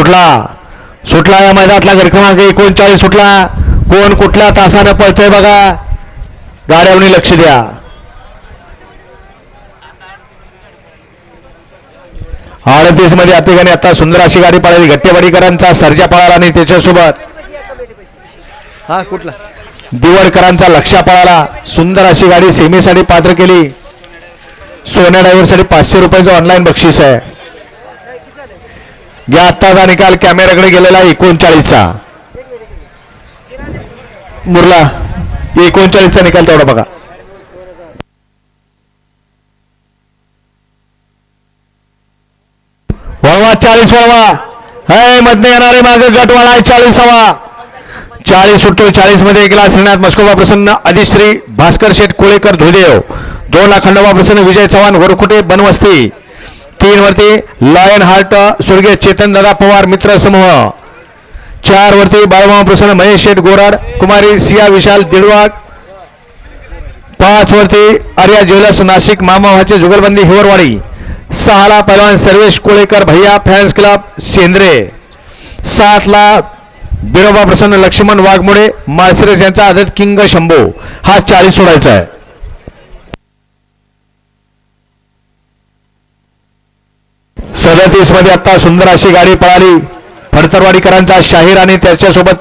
सुटला. सुटला या मैदानातला क्रमांक एकोणचाळीस सुटला कोण कुठल्या तासानं पळतोय बघा. गाड्यावर लक्ष द्या. अडतीसमध्ये या ठिकाणी आता सुंदर अशी गाडी पळाली. गट्टेवाडीकरांचा सर्जा पळाला आणि त्याच्यासोबत हा कुठला? दिवडकरांचा लक्षा पळाला. सुंदर अशी गाडी सेमीसाठी पात्र केली. सोन्या ड्रायव्हरसाठी पाचशे रुपयाचं ऑनलाईन बक्षीस आहे. या आत्ताचा निकाल कॅमेऱ्याकडे गेलेला एकोणचाळीसचा. मुरला एकोणचाळीसचा निकाल तेवढा बघा. वळवा चाळीस वळवा हे मधने येणारे मागे गट आहे चाळीसावा. चाळीस सुटतो चाळीसमध्ये गेला श्रीनाथ मस्कोबा प्रसन्न अधिश्री भास्कर शेठ कोळेकर धुदेव. दोन लाख खंडोबा प्रसन्न विजय चव्हाण वरकुटे बनवस्ती. तीन वरती लॉयन हार्ट स्वर्गीय चेतन दादा पवार मित्र समूह. चार वरती बाळमामा प्रसन्न महेश शेठ गोराड कुमारी सिया विशाल दिडवाग पाच वरती आर्या ज्वेलर्स नाशिक मामावाचे जुगलबंदी हिवरवाडी. सहाला पहलवान सर्वेश कोळेकर भैया फॅन्स क्लब सेंद्रे. सातला बिरोबा प्रसन्न लक्ष्मण वाघमोडे माळसिरस यांचा आदत किंग शंभो. हा चाळीस सोडायचा आहे. सदतीसमध्ये आता सुंदर अशी गाडी पळाली. फडतरवाडीकरांचा शाहीर आणि त्याच्यासोबत